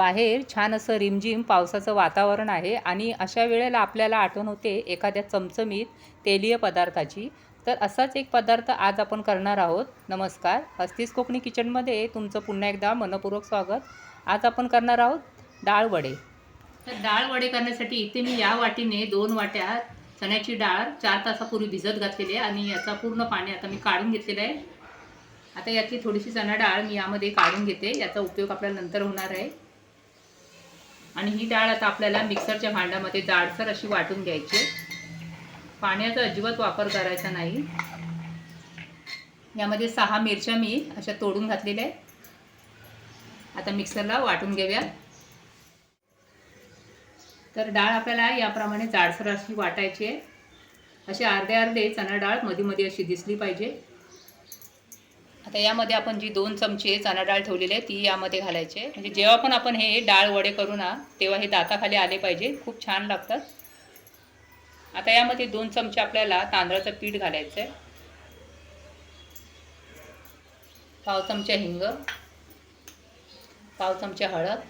बाहेर छान असं रिमझिम पावसाचं वातावरण आहे आणि अशा वेळेला आपल्याला आठवण होते एखाद्या चमचमीत तेलीय पदार्थाची. तर असाच एक पदार्थ आज आपण करणार आहोत. नमस्कार. हस्तीस कोकणी किचनमध्ये तुमचं पुन्हा एकदा मनपूर्वक स्वागत. आज आपण करणार आहोत डाळ वडे. तर डाळ वडे करण्यासाठी इथे मी या वाटीने दोन वाट्या चण्याची डाळ चार तासापूर्वी भिजत घातलेली आहे आणि याचा पूर्ण पाणी आता मी काढून घेतलेलं आहे. आता यातली थोडीशी चणा डाळ मी यामध्ये काढून घेते. याचा उपयोग आपल्याला नंतर होणार आहे. आणि ही डाळ आता आपल्याला मिक्सरच्या भांड्यामध्ये जाडसर अशी वाटून घ्यायची पाण्याचा अजिबात वापर करायचा नाही. यामध्ये सहा मिरच्या मी अशा तोडून घातलेल्या आहेत. आता मिक्सरला वाटून घेऊया. तर डाळ आपल्याला याप्रमाणे जाडसर अशी वाटायची आहे. असे अर्धे अर्धे चणा डाळमध्ये मध्ये अशी दिसली पाहिजे. आता यामध्ये आपण जी दोन चमचे चणा डाळ ठेवलेली आहे ती यामध्ये घालायचे म्हणजे जेव्हा पण आपण हे डाळ वडे करू ना तेव्हा हे दाताखाली आले पाहिजे. खूप छान लागतात. आता यामध्ये दोन चमचे आपल्याला तांदळाचं पीठ घालायचं आहे पाव चमचा हिंग पाव चमचा हळद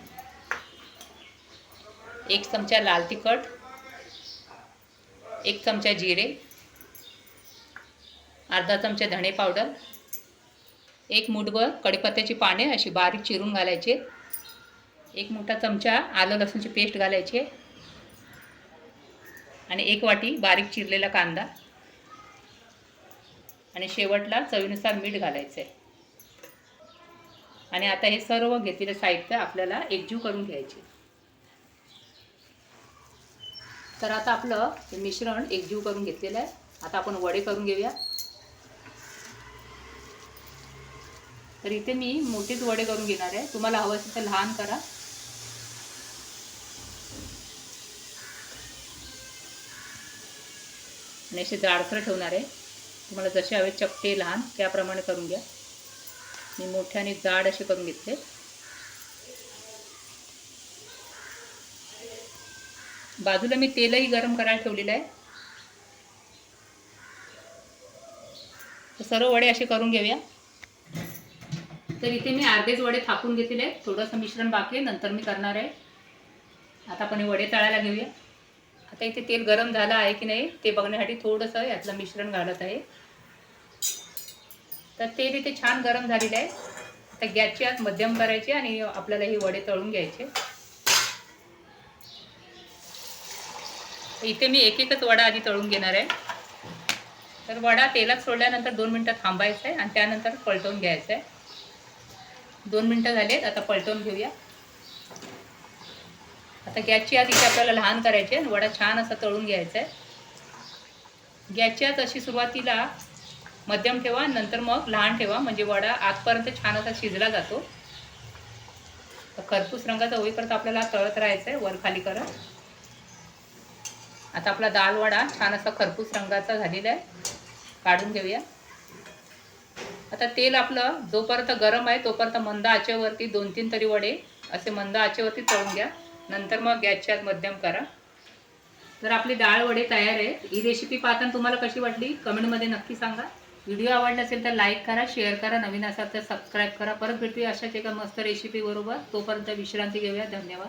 एक चमचा लाल तिखट एक चमचा जिरे अर्धा चमचा धणे पावडर एक मुठभर कढीपत्त्याची पाने अशी बारीक चिरून घालायचे. एक मोठा चमचा आलं लसूणची पेस्ट घालायची. आणि एक वाटी बारीक चिरलेला कांदा. आणि शेवटला चवीनुसार मीठ घालायचं आहे आणि आता हे सर्व घेतलेलं साहित्य आपल्याला एकजीव करून घ्यायचे. तर आता आपलं हे मिश्रण एकजीव करून घेतलेलं आहे. आता आपण वडे करून घेऊया. तर इथे मी मोठेच वडे करून घेणार आहे. तुम्हाला हवं असेल तर लहान करा. आणि असे जाडसर ठेवणार आहे. तुम्हाला जसे हवे चपटे लहान त्याप्रमाणे करून घ्या. मी मोठे आणि जाड असे करून घेतले. बाजूला मी तेलही गरम करायला ठेवलेलं आहे. सर्व वडे असे करून घेऊया. तर इथे मी अर्धेच वडे थापून घेतलेले आहेत. थोडंसं मिश्रण बाकी आहे. नंतर मी करणार आहे. आता आपण हे वडे तळायला घेऊया. आता इथे तेल गरम झालं आहे की नाही ते बघण्यासाठी थोडंसं यातलं मिश्रण घालत आहे. तर तेल इथे छान गरम झालेलं आहे. आता गॅसची आत मध्यम करायची आणि आपल्याला हे वडे तळून घ्यायचे. इथे मी एक एकच वडा आधी तळून घेणार आहे. तर वडा तेलात सोडल्यानंतर दोन मिनटं थांबायचं आहे आणि त्यानंतर पलटवून घ्यायचं आहे. दोन मिनटं झालेत आता पलटवून घेऊया. आता गॅसची आत इथे आपल्याला लहान करायची आहे वडा छान असा तळून घ्यायचा आहे. गॅसची आत अशी सुरुवातीला मध्यम ठेवा नंतर मग लहान ठेवा म्हणजे वडा आतपर्यंत छान असा शिजला जातो. खरपूस रंगाचा होईपर्यंत आपल्याला तळत राहायचं आहे वर खाली करत आता आपला दाल वडा छान असा खरपूस रंगाचा झालेला आहे. काढून घेऊया. आता तेल आपलं जोपर्यंत गरम आहे तोपर्यंत मंद आचेवरती दोन तीन तरी वडे असे मंद आचेवरती तळून घ्या. नंतर मग गॅसच्या मध्यम करा. तर आपली डाळ वडे तयार आहेत ही रेसिपी पाहताना तुम्हाला कशी वाटली? कमेंटमध्ये नक्की सांगा. व्हिडिओ आवडला असेल तर लाईक करा शेअर करा. नवीन असाल तर सबस्क्राईब करा. परत भेटूया अशाच एका मस्त रेसिपी बरोबर. तोपर्यंत विश्रांती घेऊया. धन्यवाद.